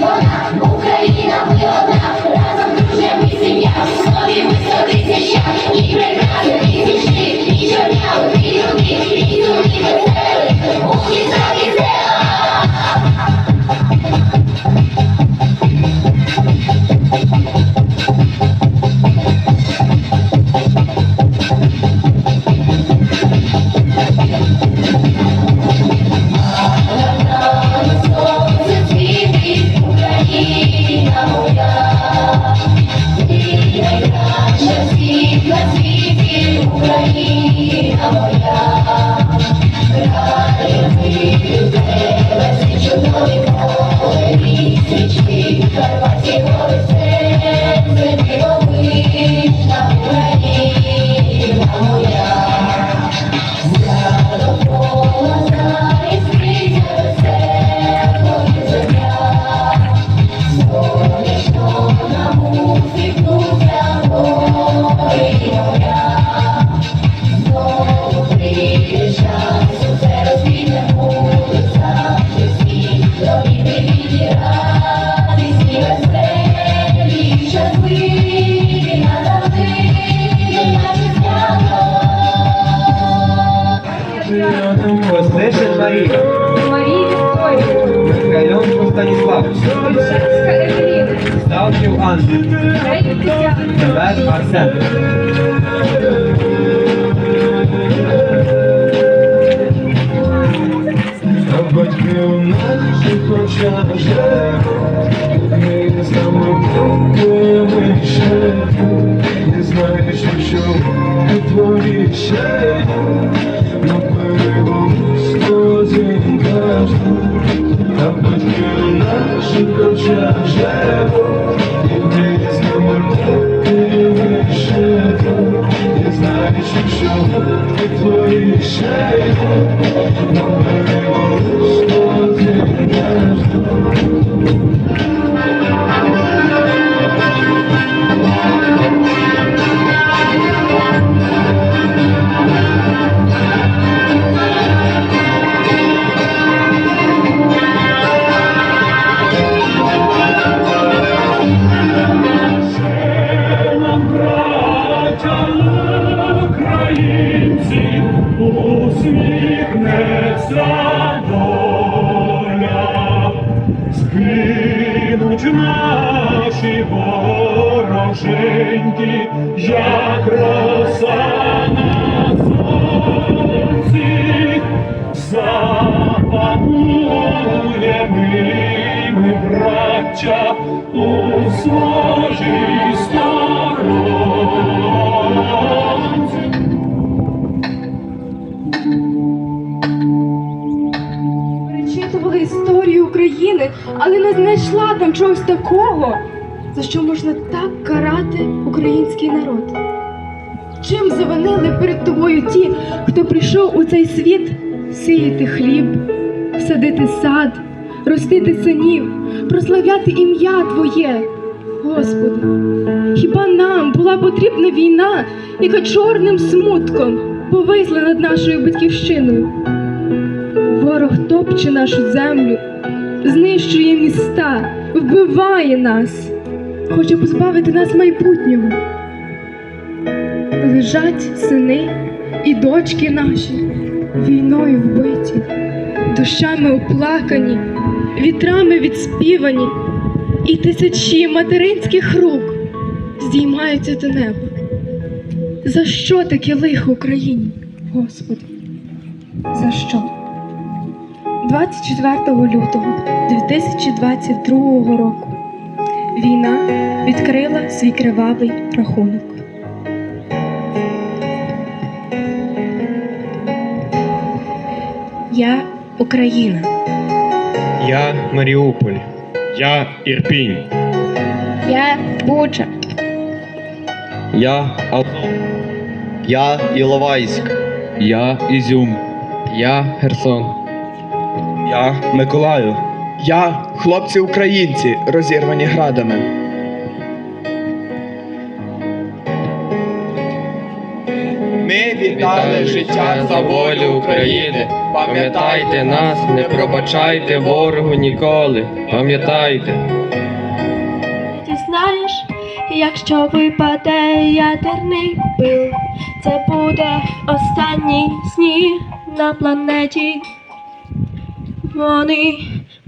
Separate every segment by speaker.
Speaker 1: Вона, Україна, ми одна, разом друже, ми сім'я, слові ми і прекрасні, і смішні, і чорняли, і руки, і веселі, усі собі
Speaker 2: Сталків Анна,
Speaker 3: Рейк Тетяна,
Speaker 2: Тевер Арсен.
Speaker 4: А батьки у наших очах живуть, ми з нами крокуємо ще, не знаєш, що у твоїй ще,
Speaker 3: перечитували історію України, але не знайшла там чогось такого, за що можна так карати український народ. Чим завинили перед тобою ті, хто прийшов у цей світ сіяти хліб, садити сад, ростити синів, прославляти ім'я Твоє, Господи. Хіба нам була потрібна війна, яка чорним смутком повисла над нашою батьківщиною? Ворог топче нашу землю, знищує міста, вбиває нас, хоче позбавити нас майбутнього. Лежать сини і дочки наші, війною вбиті, душами оплакані, вітрами відспівані, і тисячі материнських рук здіймаються до неба. За що таке лихо Україні, Господи? За що? 24 лютого 2022 року війна відкрила свій кривавий рахунок. Я Україна.
Speaker 5: Я Маріуполь. Я Ірпінь.
Speaker 3: Я Буча.
Speaker 5: Я Азов. Я Іловайськ.
Speaker 6: Я Ізюм. Я Херсон.
Speaker 5: Я Миколаїв.
Speaker 7: Я хлопці українці, розірвані градами.
Speaker 8: Віддали життя за волю України. Пам'ятайте нас, не пробачайте ворогу ніколи. Пам'ятайте.
Speaker 9: Ти знаєш, якщо випаде ядерний пил, це буде останній сніг на планеті. Вони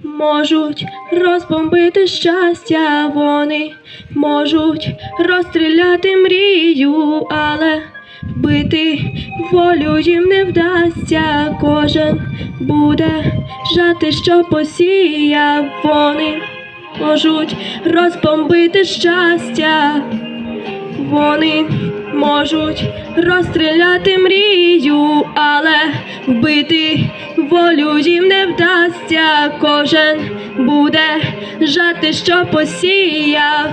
Speaker 9: можуть розбомбити щастя, вони можуть розстріляти мрію, але бити волю їм не вдасться. Кожен буде жати, що посіяв. Вони можуть розбомбити щастя. Вони можуть розстріляти мрію, але вбити волю їм не вдасться. Кожен буде жати, що посіяв.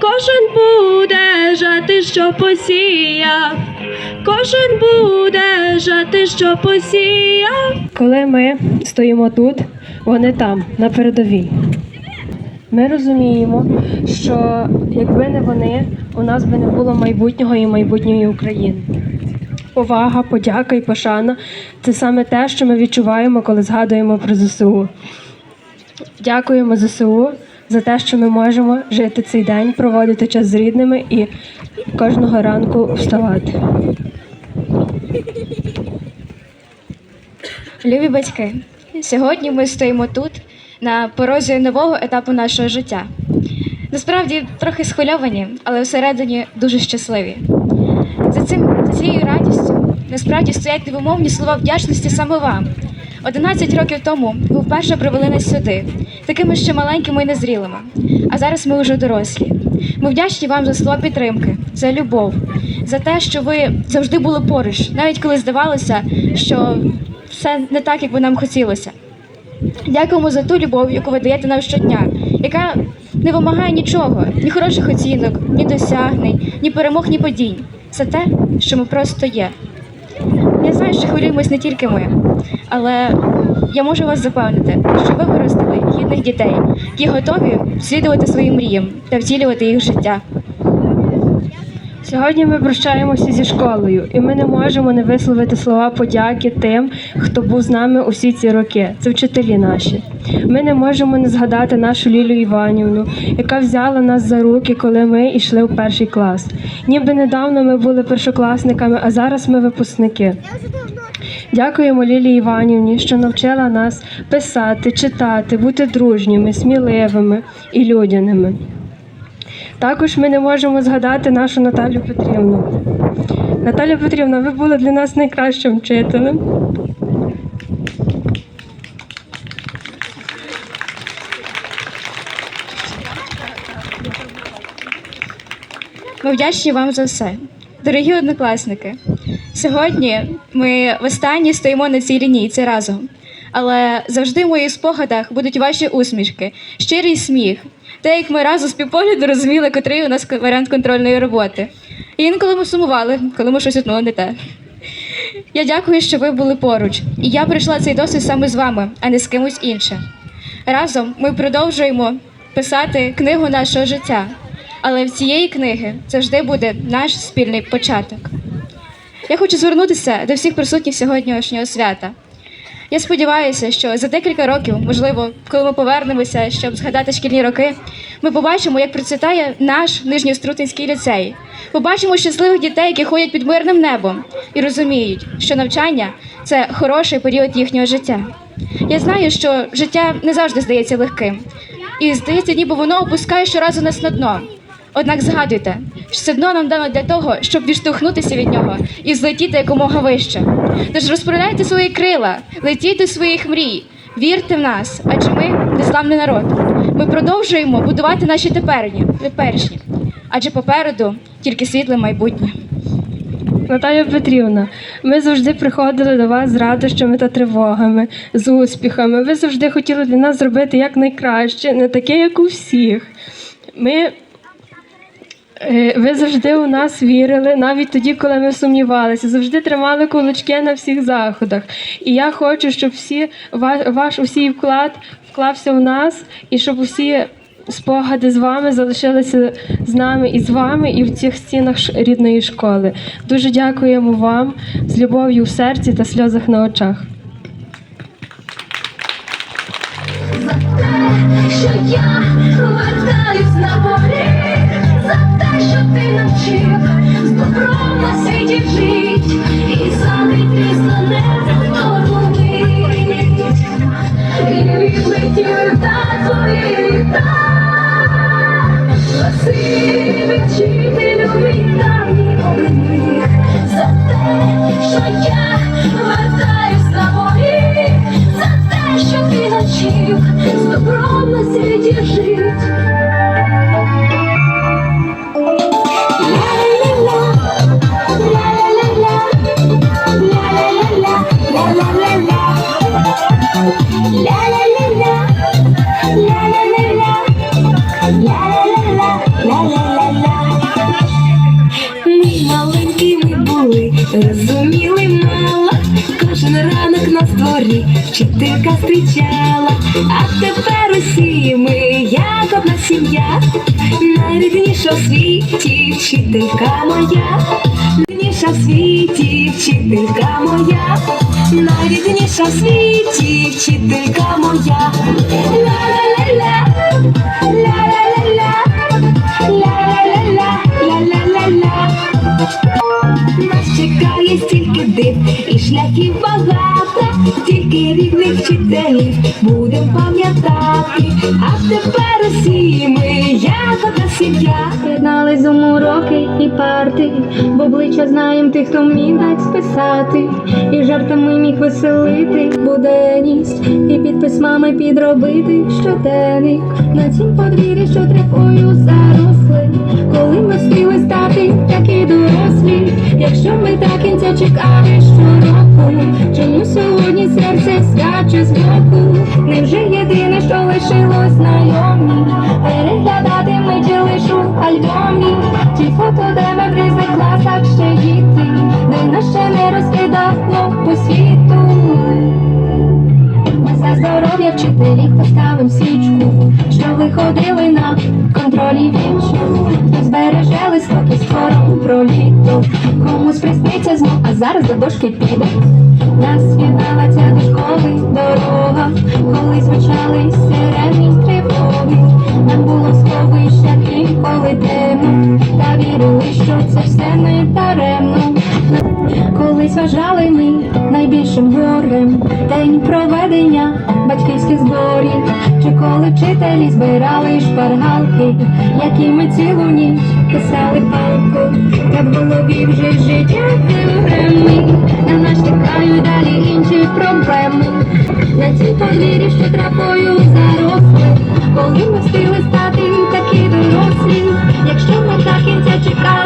Speaker 9: Кожен буде жати, що посіяв. Кожен буде жати, що посіяв.
Speaker 10: Коли ми стоїмо тут, вони там, на передовій. Ми розуміємо, що якби не вони, у нас би не було майбутнього і майбутньої України. Повага, подяка і пошана це саме те, що ми відчуваємо, коли згадуємо про ЗСУ. Дякуємо ЗСУ за те, що ми можемо жити цей день, проводити час з рідними і кожного ранку вставати.
Speaker 11: Любі батьки, сьогодні ми стоїмо тут на порозі нового етапу нашого життя. Насправді трохи схвильовані, але всередині дуже щасливі. За цим цією радістю насправді стоять невимовні слова вдячності саме вам. 11 років тому ви вперше привели нас сюди, такими ще маленькими і незрілими. А зараз ми вже дорослі. Ми вдячні вам за слова підтримки, за любов, за те, що ви завжди були поруч, навіть коли здавалося, що все не так, як би нам хотілося. Дякуємо за ту любов, яку ви даєте нам щодня, яка не вимагає нічого, ні хороших оцінок, ні досягнень, ні перемог, ні падінь. Це те, що ми просто є. Я знаю, що хвилюємось не тільки ми, але я можу вас запевнити, що ви виростили гідних дітей, які готові слідувати своїм мріям та втілювати їх життя.
Speaker 10: Сьогодні ми прощаємося зі школою, і ми не можемо не висловити слова подяки тим, хто був з нами усі ці роки. Це вчителі наші. Ми не можемо не згадати нашу Лілю Іванівну, яка взяла нас за руки, коли ми йшли в перший клас. Ніби недавно ми були першокласниками, а зараз ми випускники. Дякуємо Лілі Іванівні, що навчила нас писати, читати, бути дружніми, сміливими і людяними. Також ми не можемо згадати нашу Наталю Петрівну. Наталя Петрівна, ви були для нас найкращим вчителем.
Speaker 11: Ми вдячні вам за все. Дорогі однокласники, сьогодні ми востаннє стоїмо на цій лінійці разом. Але завжди в моїх спогадах будуть ваші усмішки, щирий сміх, те, як ми разом з півпогляду розуміли, котрий у нас варіант контрольної роботи. І інколи ми сумували, коли ми щось утнули не те. Я дякую, що ви були поруч, і я прийшла цей досвід саме з вами, а не з кимось іншим. Разом ми продовжуємо писати книгу нашого життя, але в цієї книги завжди буде наш спільний початок. Я хочу звернутися до всіх присутніх сьогоднішнього свята. Я сподіваюся, що за декілька років, можливо, коли ми повернемося, щоб згадати шкільні роки, ми побачимо, як процвітає наш нижньострутинський ліцей. Побачимо щасливих дітей, які ходять під мирним небом і розуміють, що навчання це хороший період їхнього життя. Я знаю, що життя не завжди здається легким, і здається, ніби воно опускає щоразу нас на дно. Однак згадуйте, що це дно нам дано для того, щоб відштовхнутися від нього і злетіти якомога вище. Тож розправляйте свої крила, летіть до своїх мрій, вірте в нас, адже ми незламний народ. Ми продовжуємо будувати наші теперішні, теперішні, адже попереду тільки світле майбутнє.
Speaker 10: Наталя Петрівна, ми завжди приходили до вас з радощами та тривогами, з успіхами. Ви завжди хотіли для нас зробити якнайкраще, не таке, як у всіх. Ми Ви завжди у нас вірили, навіть тоді, коли ми сумнівалися, завжди тримали кулачки на всіх заходах. І я хочу, щоб всі ваш, усій вклад вклався в нас, і щоб усі спогади з вами залишилися з нами і з вами, і в цих стінах рідної школи. Дуже дякуємо вам з любов'ю в серці та сльозах на очах.
Speaker 12: що я вертаюсь на поріг за те, що ти навчив з добром на світі жить і залить пізно не. І відлетів та твої літа. Спасибі вчителю давній оберіг за те, що я вертаюсь на за те, що ти навчив з добром на світі жить. Зустрічала, а тепер усі ми, як одна сім'я, найрідніша в світі вчителька моя, рідніша в світі вчителька моя, найрідніша в світі вчителька моя. Будем пам'ятати. А тепер усі ми, як одна сім'я.
Speaker 1: Єднали зум уроки і парти, в обличчя знаєм тих, хто вмів дать списати, і жартами міг веселити. Буденність, і під письмами підробити. Щоденник. На цім подвір'ї, що травою заросли, коли ми встигли стати такі дорослі, якщо ми до кінця чекали щороку, чому сьогодні серце скаче з боку? Невже єдине, що лишилось знайомі, переглядати ми чи лиш у альбомі, ті фото, де ми в різних класах ще діти, де нас ще не розкидало по світу. Ми за здоров'я вчителі поставим свічку, що виходили на контролі вічно. Хто збереже листок із твором про літо, комусь присниться знов, а зараз до дошки піде. Нас єднала ця до школи дорога, коли звучали сирени тривоги. Нам було сховища інколи темно, та вірили, що це все не даремно. Колись вважали ми найбільшим горем день проведення батьківських зборів, чи коли вчителі збирали шпаргалки, які ми цілу ніч писали палку, та в голові вже життя теми, на нас чекають далі інші проблеми. На цій подвір'ї, що травою заросли, коли ми встигли до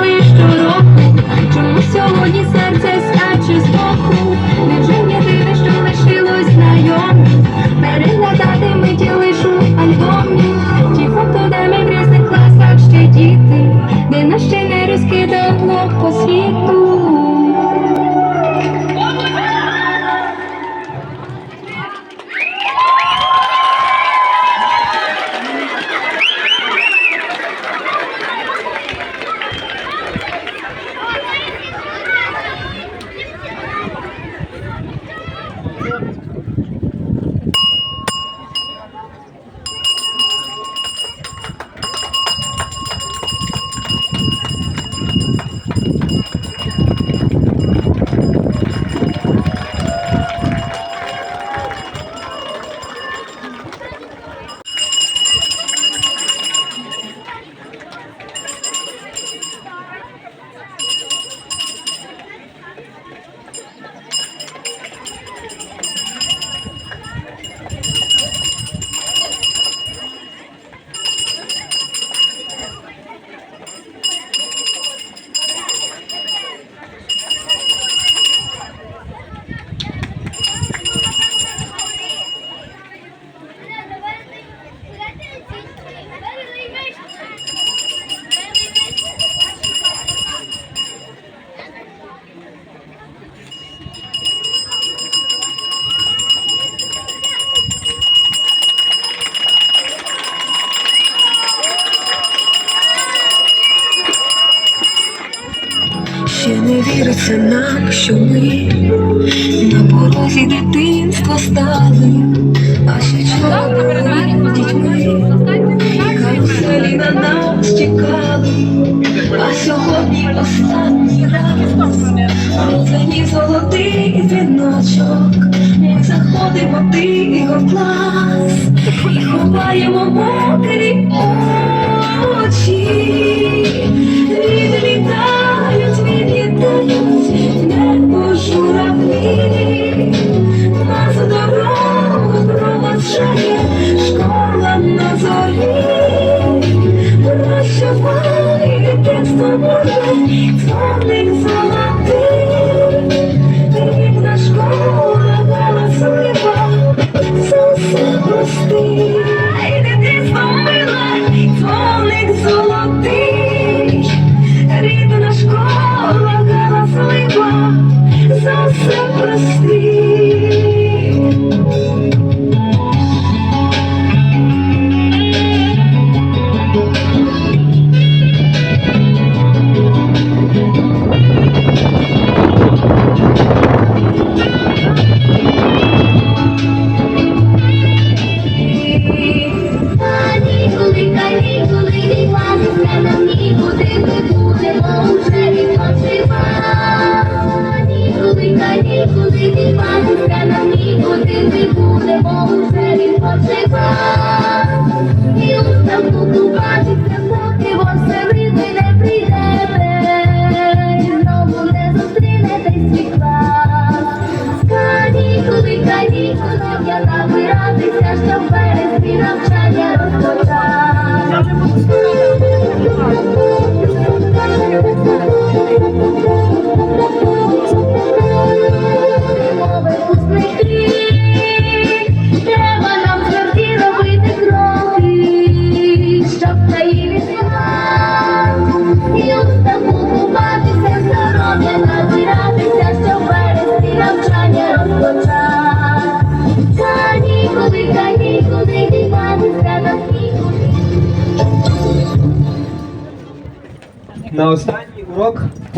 Speaker 1: Thank be.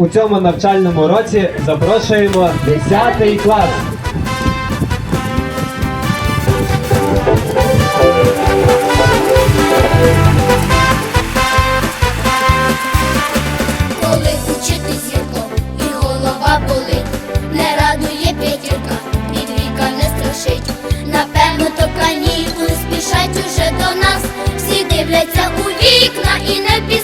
Speaker 1: у
Speaker 7: цьому навчальному році запрошуємо 10 клас.
Speaker 13: Коли учити і голова болить, не радує п'ятірка, і двійка не страшить. Напевно, то канікули спішать уже до нас, всі дивляться у вікна і не пізнають.